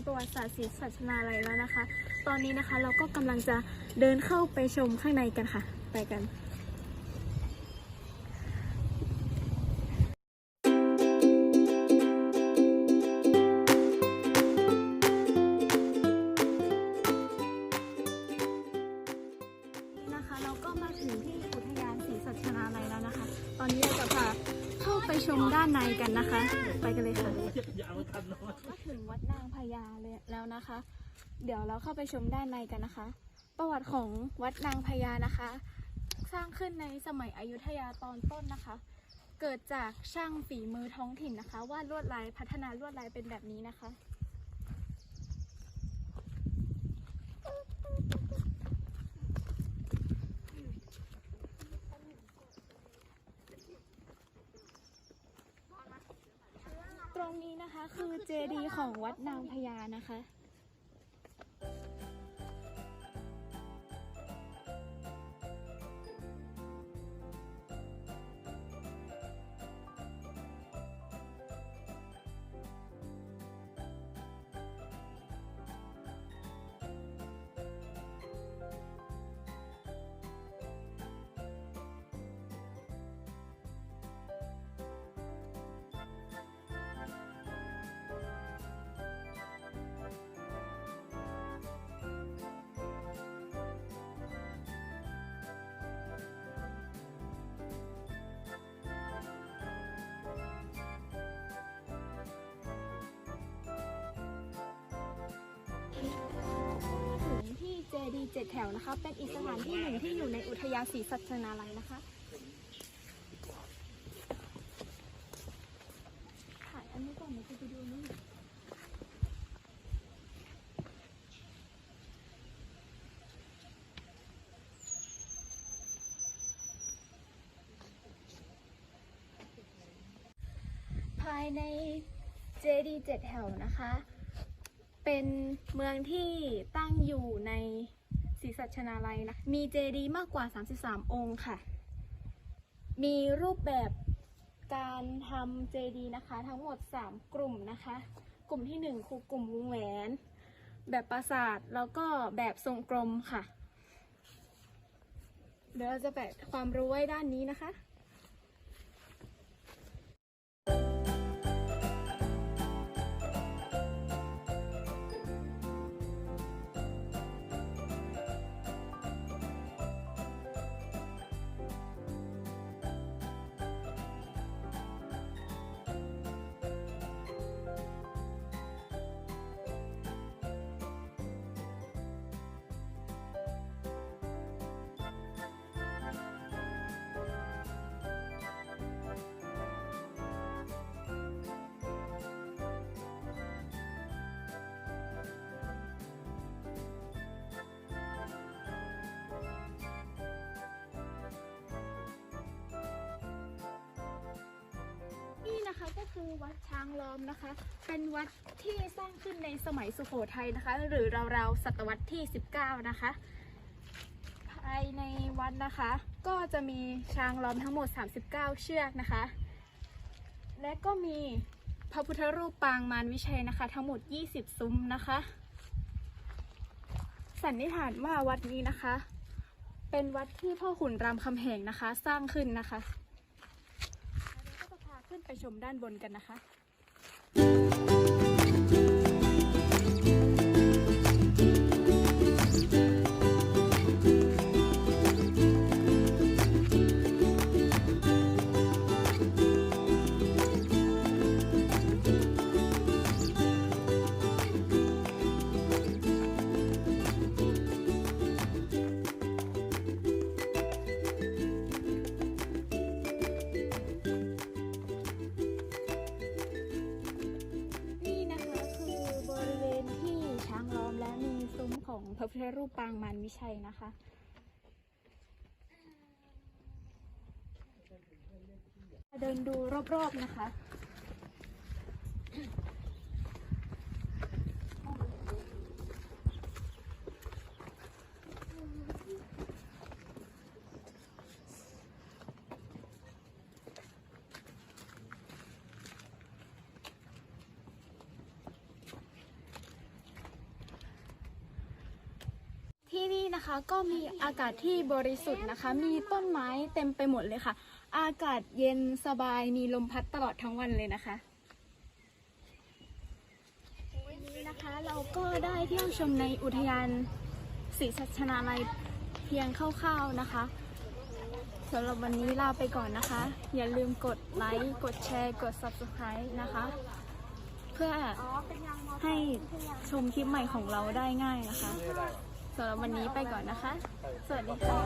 นประวัติศาสตร์ศรีสัชนาลัยแล้วนะคะ ตอนนี้นะคะเราก็กำลังจะเดินเข้าไปชมข้างในกันค่ะ ไปกันนะคะเราก็มาถึงที่อุทยานศรีสัชนาลัยแล้วนะคะ ตอนนี้เราจะพา เข้าไปชมด้านในกันนะคะ ไปกันเลยค่ะก็ถึงวัดนางพญาเลยแล้วนะคะ เดี๋ยวเราเข้าไปชมด้านในกันนะคะ ประวัติของวัดนางพญานะคะ สร้างขึ้นในสมัยอยุธยาตอนต้นนะคะ เกิดจากช่างฝีมือท้องถิ่นนะคะวาดลวดลายพัฒนาลวดลายเป็นแบบนี้นะคะ รงนี้นะคะคือเจดีย์ของวัดนางพญานะคะ แถวนะคะ เป็นอีกสถานที่หนึ่งที่อยู่ในอุทยานศรีสัชนาลัยนะคะถ่ายอันนี้ก่อนเดี๋ยวจะไปดูนี่ภายในเจดีเจ็ดแถวนะคะ เป็นเมืองที่ตั้งอยู่ใน ศรีสัชนาลัยนะ มีเจดีย์มากกว่า 33 องค์ค่ะ มีรูปแบบการทำเจดีย์นะคะ ทั้งหมด 3 กลุ่มนะคะ กลุ่มที่ 1 คือกลุ่มวงแหวน แบบปราสาทแล้วก็แบบทรงกลมค่ะ เดี๋ยวเราจะแปะความรู้ไว้ด้านนี้นะคะ คือวัดช้างล้อมนะคะ เป็นวัดที่สร้างขึ้นในสมัยสุโขทัยนะคะ หรือราวๆศตวรรษที่ 19 นะคะ ภายในวัดนะคะ ก็จะมีช้างล้อมทั้งหมด 39 เชือกนะคะ และก็มีพระพุทธรูปปางมารวิชัยนะคะ ทั้งหมด 20 ซุ้มนะคะ สันนิษฐานว่าวัดนี้นะคะ เป็นวัดที่พ่อขุนรามคำแหงนะคะ สร้างขึ้นนะคะ ขึ้นไปชมด้านบนกันนะคะ พระพุทธรูปปางมารวิชัยนะคะ เดินดูรอบๆนะคะ ที่นี่นะคะก็มีอากาศที่บริสุทธิ์นะคะ มีต้นไม้เต็มไปหมดเลยค่ะ อากาศเย็นสบายมีลมพัดตลอดทั้งวันเลยนะคะวันนี้นะคะเราก็ได้เที่ยวชมในอุทยานศรีสัชนาลัยเพียงคร่าวๆนะคะสำหรับวันนี้ลาไปก่อนนะคะ อย่าลืมกดไลค์กดแชร์ กด subscribe นะคะ เพื่อให้ชมคลิปใหม่ของเราได้ง่ายนะคะ สำหรับวันนี้ไปก่อนนะคะ สวัสดีค่ะ